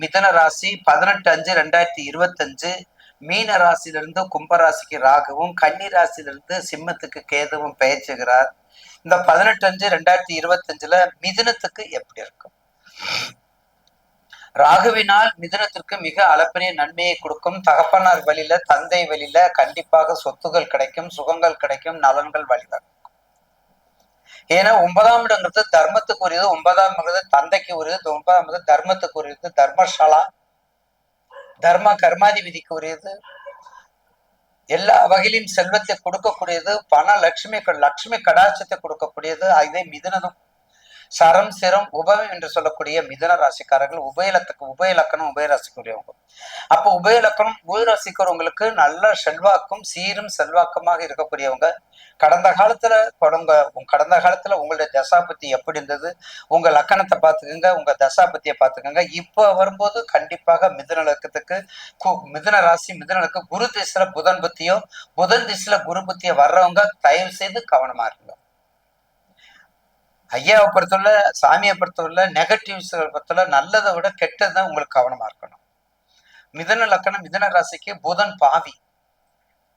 மிதன ராசி பதினெட்டு அஞ்சு ரெண்டாயிரத்தி இருபத்தஞ்சு. மீன ராசியிலிருந்து கும்பராசிக்கு ராகுவும் கன்னி ராசியிலிருந்து சிம்மத்துக்கு கேதுவும் பெயர்ச்சுகிறார். இந்த பதினெட்டு அஞ்சு ரெண்டாயிரத்தி இருபத்தஞ்சுல மிதுனத்துக்கு எப்படி இருக்கும்? ராகுவினால் மிதுனத்திற்கு மிக அளப்பரிய நன்மையை கொடுக்கும். தகப்பனார் வழியில தந்தை வழியில கண்டிப்பாக சொத்துகள் கிடைக்கும் சுகங்கள் கிடைக்கும் நலன்கள் வழிவரும். ஏன்னா ஒன்பதாம் இடங்கிறது தர்மத்துக்கு உரியது ஒன்பதாம் தந்தைக்கு உரியது ஒன்பதாம் இடம் தர்மத்துக்கு உரியது தர்மசாலா தர்ம கர்மாதிபதிக்கு உரியது எல்லா வகையிலும் செல்வத்தை கொடுக்கக்கூடியது பண லட்சுமி லட்சுமி கடாட்சத்தை கொடுக்கக்கூடியது அதே மிதுனதும் சரம் சிரம் உபயம் என்று சொல்லக்கூடிய மிதன ராசிக்காரர்கள் உபயலத்துக்கு உபயலக்கணம் உபயராசிக்குரியவங்க. அப்போ உபயலக்கணம் உபயராசிக்கிறவங்களுக்கு நல்ல செல்வாக்கும் சீரும் செல்வாக்கமாக இருக்கக்கூடியவங்க. கடந்த காலத்துல தொடங்க கடந்த காலத்துல உங்களுடைய தசாபத்தி எப்படி இருந்தது? உங்க லக்கணத்தை பார்த்துக்கோங்க உங்க தசாபத்தியை பார்த்துக்கோங்க. இப்போ வரும்போது கண்டிப்பாக மிதன லக்கத்துக்கு மிதுன ராசி மிதுனலுக்கு குரு திசையில புதன் புத்தியோ புதன் திசையில குரு புத்தியோ வர்றவங்க தயவு செய்து கவனமா இருங்க. ஐயாவை பொறுத்தவரை சாமியை பொறுத்தவரை நெகட்டிவ்ஸ் பொறுத்தவரை நல்லதை விட கெட்டது தான் உங்களுக்கு கவனமா இருக்கணும். மிதன லக்கணம் மிதன ராசிக்கு புதன் பாவி.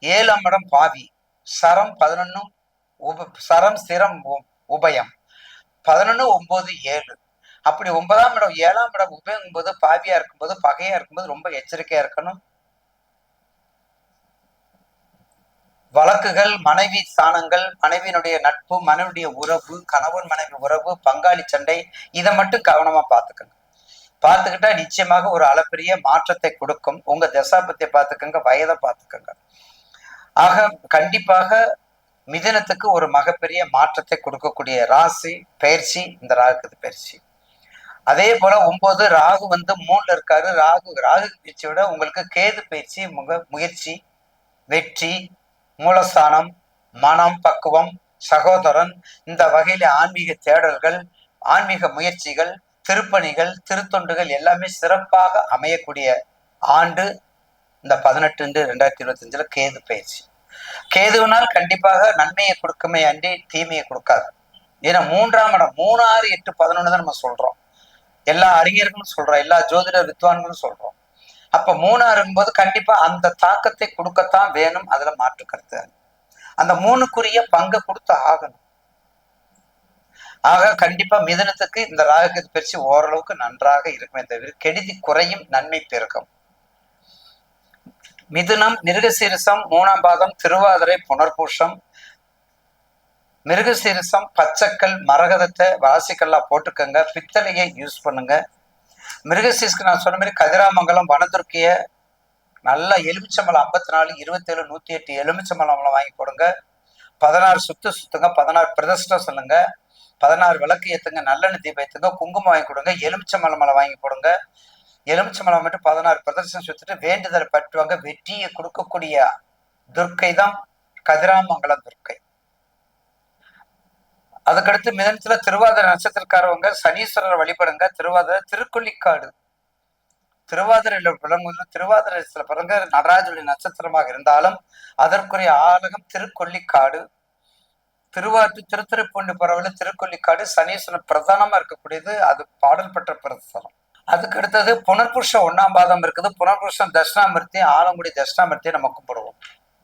ஏழாம் இடம் பாவி. சரம் பதினொன்னும் உப சரம் ஸ்திரம் உபயம். பதினொன்னு ஒன்பது ஏழு. அப்படி ஒன்பதாம் இடம் ஏழாம் இடம் உபயம் போது பாவியா இருக்கும்போது பகையா இருக்கும்போது ரொம்ப எச்சரிக்கையா இருக்கணும். வழக்குகள் மனைவி ஸ்தானங்கள் மனைவியினுடைய நட்பு மனைவியுடைய உறவு கணவன் மனைவி உறவு பங்காளி சண்டை இதை மட்டும் கவனமா பார்த்துக்கோங்க. பார்த்துக்கிட்டா நிச்சயமாக ஒரு அளப்பெரிய மாற்றத்தை கொடுக்கும். உங்க தசாபத்தை பார்த்துக்கோங்க வயதை பார்த்துக்கோங்க. ஆக கண்டிப்பாக மிதனத்துக்கு ஒரு மகப்பெரிய மாற்றத்தை கொடுக்கக்கூடிய ராசி பயிற்சி இந்த ராகுக்கு பயிற்சி. அதே போல ஒன்பது ராகு வந்து மூணுல இருக்காரு. ராகு ராகு பயிற்சியோட உங்களுக்கு கேது பயிற்சி முக முயற்சி வெற்றி மூலஸ்தானம் மனம் பக்குவம் சகோதரன் இந்த வகையில ஆன்மீக தேடல்கள் ஆன்மீக முயற்சிகள் திருப்பணிகள் திருத்தொண்டுகள் எல்லாமே சிறப்பாக அமையக்கூடிய ஆண்டு இந்த பதினெட்டு ரெண்டாயிரத்தி இருபத்தி அஞ்சுல கேது பயிற்சி. கேதுவினால் கண்டிப்பாக நன்மையை கொடுக்குமே அன்றி தீமையை கொடுக்காது. ஏன்னா மூன்றாம் இடம் மூணு ஆறு எட்டு பதினொன்று தான் நம்ம சொல்றோம். எல்லா அறிஞர்களும் சொல்றோம் எல்லா ஜோதிட வித்வான்களும் சொல்றோம். அப்ப மூணா கண்டிப்பா அந்த தாக்கத்தை கொடுக்கத்தான் வேணும் அதுல மாற்று கருத்து. அந்த மூணுக்குரிய பங்கை கொடுத்து ஆகணும். ஆக கண்டிப்பா மிதனத்துக்கு இந்த ராகத்தை பயிற்சி ஓரளவுக்கு நன்றாக இருக்குமே தவிர கெடுதி குறையும் நன்மை பெருக்கும் மிதுனம் மிருகசீரிசம் மூணாம் பாதம் திருவாதிரை புனர்பூஷம் மிருகசீரிசம் பச்சைக்கல் மரகதத்தை வாசிக்கல்லா போட்டுக்கோங்க பித்தளையை யூஸ் பண்ணுங்க. மிருகசீஸ்க்கு நான் சொன்ன மாதிரி கதிராமங்கலம் வனதுர்க்கிய நல்ல எலுமிச்சம்பழம் ஐம்பத்தி நாலு இருபத்தேழு நூற்றி எட்டு எலுமிச்சம்பழம்லாம் வாங்கி கொடுங்க பதினாறு சுத்து சுத்துங்க பதினாறு பிரதர்ஷனம் சொல்லுங்க. பதினாறு விளக்கு ஏற்றுங்க நல்லெண்ணெய் தீபம் ஏற்றுங்க குங்குமம் வாங்கி கொடுங்க எலுமிச்சம்பழம் மலை வாங்கி போடுங்க. எலுமிச்சம்பழம் மட்டும் பதினாறு பிரதர்ஷனம் சுத்திட்டு வேண்டுதலை பற்றுவாங்க வெற்றியை கொடுக்கக்கூடிய துர்க்கை தான் கதிராமங்கலம் துர்க்கை. அதுக்கடுத்து மிதனத்துல திருவாதிரை நட்சத்திரக்காரவங்க சனீஸ்வரர் வழிபடுங்க. திருவாதிரை திருக்கொல்லிக்காடு. திருவாதிரையில விளங்குவது திருவாதிரத்துல சில பிறங்க நடராஜுடைய நட்சத்திரமாக இருந்தாலும் அதற்குரிய ஆலகம் திருக்கொல்லிக்காடு. திருவாட்டு திருத்துறைப்பூண்டி பரவல திருக்கொல்லிக்காடு சனீஸ்வரன் பிரதானமா இருக்கக்கூடியது அது பாடல் பெற்ற பிரதானம் அதுக்கு அடுத்தது புனர்புருஷம் ஒன்னாம் பாதம் இருக்குது. புனர்புருஷம் தட்சிணாமூர்த்தி ஆலங்குடி தட்சிணாமூர்த்தியை நம்ம கும்பிடுவோம்